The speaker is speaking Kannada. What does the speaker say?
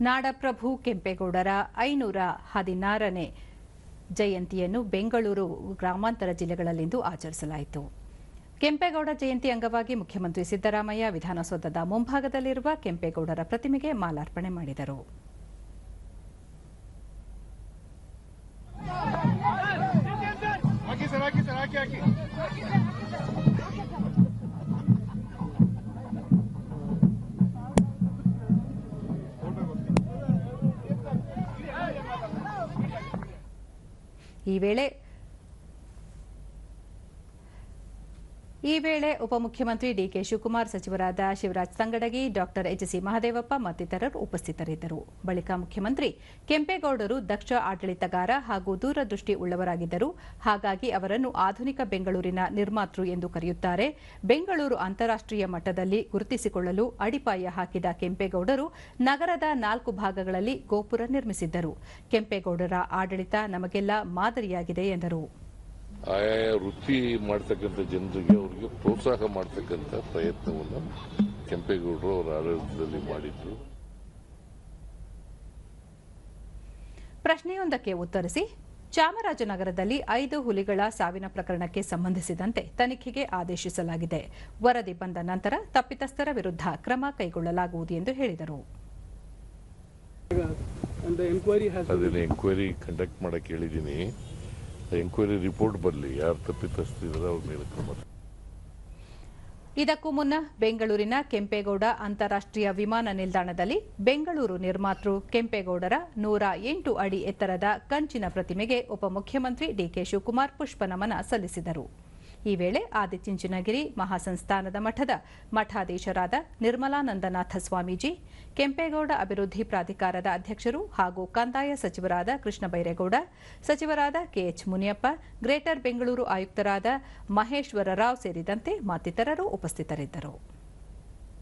ನಾಡಪ್ರಭು ಕೆಂಪೇಗೌಡರ ಐನೂರ ಹದಿನಾರನೇ ಜಯಂತಿಯನ್ನು ಬೆಂಗಳೂರು ಗ್ರಾಮಾಂತರ ಜಿಲ್ಲೆಗಳಲ್ಲಿಂದು ಆಚರಿಸಲಾಯಿತು. ಕೆಂಪೇಗೌಡ ಜಯಂತಿ ಅಂಗವಾಗಿ ಮುಖ್ಯಮಂತ್ರಿ ಸಿದ್ದರಾಮಯ್ಯ ವಿಧಾನಸೌಧದ ಮುಂಭಾಗದಲ್ಲಿರುವ ಕೆಂಪೇಗೌಡರ ಪ್ರತಿಮೆಗೆ ಮಾಲಾರ್ಪಣೆ ಮಾಡಿದರು. ಈ ವೇಳೆ ಈ ವೇಳೆ ಉಪಮುಖ್ಯಮಂತ್ರಿ ಡಿಕೆ ಶಿವಕುಮಾರ್, ಸಚಿವರಾದ Shivaraj Tangadagi doctor H C Mahadevappa ಮತ್ತಿತರರು ಉಪಸ್ಥಿತರಿದ್ದರು. ಬಳಿಕ ಮುಖ್ಯಮಂತ್ರಿ ಕೆಂಪೇಗೌಡರು ದಕ್ಷ ಆಡಳಿತಗಾರ ಹಾಗೂ ದೂರದೃಷ್ಟಿ ಉಳ್ಳವರಾಗಿದ್ದರು. ಹಾಗಾಗಿ ಅವರನ್ನು ಆಧುನಿಕ ಬೆಂಗಳೂರಿನ ನಿರ್ಮಾತೃ ಎಂದು ಕರೆಯುತ್ತಾರೆ. ಬೆಂಗಳೂರು ಅಂತಾರಾಷ್ಟೀಯ ಮಟ್ಟದಲ್ಲಿ ಗುರುತಿಸಿಕೊಳ್ಳಲು ಅಡಿಪಾಯ ಹಾಕಿದ ಕೆಂಪೇಗೌಡರು ನಗರದ ನಾಲ್ಕು ಭಾಗಗಳಲ್ಲಿ ಗೋಪುರ ನಿರ್ಮಿಸಿದ್ದರು. ಕೆಂಪೇಗೌಡರ ಆಡಳಿತ ನಮಗೆಲ್ಲ ಮಾದರಿಯಾಗಿದೆ ಎಂದರು. ಆಯಾ ವೃತ್ತಿ ಮಾಡ್ತಕ್ಕಂಥ ಜನರಿಗೆ ಅವರಿಗೆ ಪ್ರೋತ್ಸಾಹ ಮಾಡ್ತಕ್ಕಂಥ ಪ್ರಯತ್ನವನ್ನು ಕೆಂಪೇಗೌಡರು ಅವರ ಆಡಳಿತದಲ್ಲಿ ಮಾಡಿದ್ರು. ಪ್ರಶ್ನೆಯೊಂದಕ್ಕೆ ಉತ್ತರಿಸಿ ಚಾಮರಾಜನಗರದಲ್ಲಿ ಐದು ಹುಲಿಗಳ ಸಾವಿನ ಪ್ರಕರಣಕ್ಕೆ ಸಂಬಂಧಿಸಿದಂತೆ ತನಿಖೆಗೆ ಆದೇಶಿಸಲಾಗಿದೆ. ವರದಿ ಬಂದ ನಂತರ ತಪ್ಪಿತಸ್ಥರ ವಿರುದ್ಧ ಕ್ರಮ ಕೈಗೊಳ್ಳಲಾಗುವುದು ಎಂದು ಹೇಳಿದರು. ಅದನ್ನ ಎಂಕ್ವೈರಿ ಕಂಡಕ್ಟ್ ಮಾಡಕ್ಕೆ ಹೇಳಿದ್ದೀನಿ ಎಂಕ್ವೈರಿ ರಿಪೋರ್ಟ್ ಬರಲಿ. ಯಾರು ತಪ್ಪಿತಸ್ಥಿದ್ರೆ ಅವ್ರ ಮೇಲೆ ಕ್ರಮ ಇದಕ್ಕೂ ಮುನ್ನ ಬೆಂಗಳೂರಿನ ಕೆಂಪೇಗೌಡ ಅಂತಾರಾಷ್ಟೀಯ ವಿಮಾನ ನಿಲ್ದಾಣದಲ್ಲಿ ಬೆಂಗಳೂರು ನಿರ್ಮಾತೃ ಕೆಂಪೇಗೌಡರ ನೂರ ಎಂಟು ಅಡಿ ಎತ್ತರದ ಕಂಚಿನ ಪ್ರತಿಮೆಗೆ ಉಪಮುಖ್ಯಮಂತ್ರಿ ಡಿಕೆ ಶಿವಕುಮಾರ್ ಪುಷ್ಪನಮನ ಸಲ್ಲಿಸಿದರು. ಈ ವೇಳೆ ಆದಿಚುಂಚನಗಿರಿ ಮಹಾಸಂಸ್ಥಾನದ ಮಠದ ಮಠಾಧೀಶರಾದ ನಿರ್ಮಲಾನಂದನಾಥ ಸ್ವಾಮೀಜಿ, ಕೆಂಪೇಗೌಡ ಅಭಿವೃದ್ಧಿ ಪ್ರಾಧಿಕಾರದ ಅಧ್ಯಕ್ಷರು ಹಾಗೂ ಕಂದಾಯ ಸಚಿವರಾದ ಕೃಷ್ಣ ಬೈರೇಗೌಡ ಸಚಿವರಾದ ಕೆಎಚ್ ಮುನಿಯಪ್ಪ, ಗ್ರೇಟರ್ ಬೆಂಗಳೂರು ಆಯುಕ್ತರಾದ ಮಹೇಶ್ವರ ರಾವ್ ಸೇರಿದಂತೆ ಮತ್ತಿತರರು ಉಪಸ್ಥಿತರಿದ್ದರು.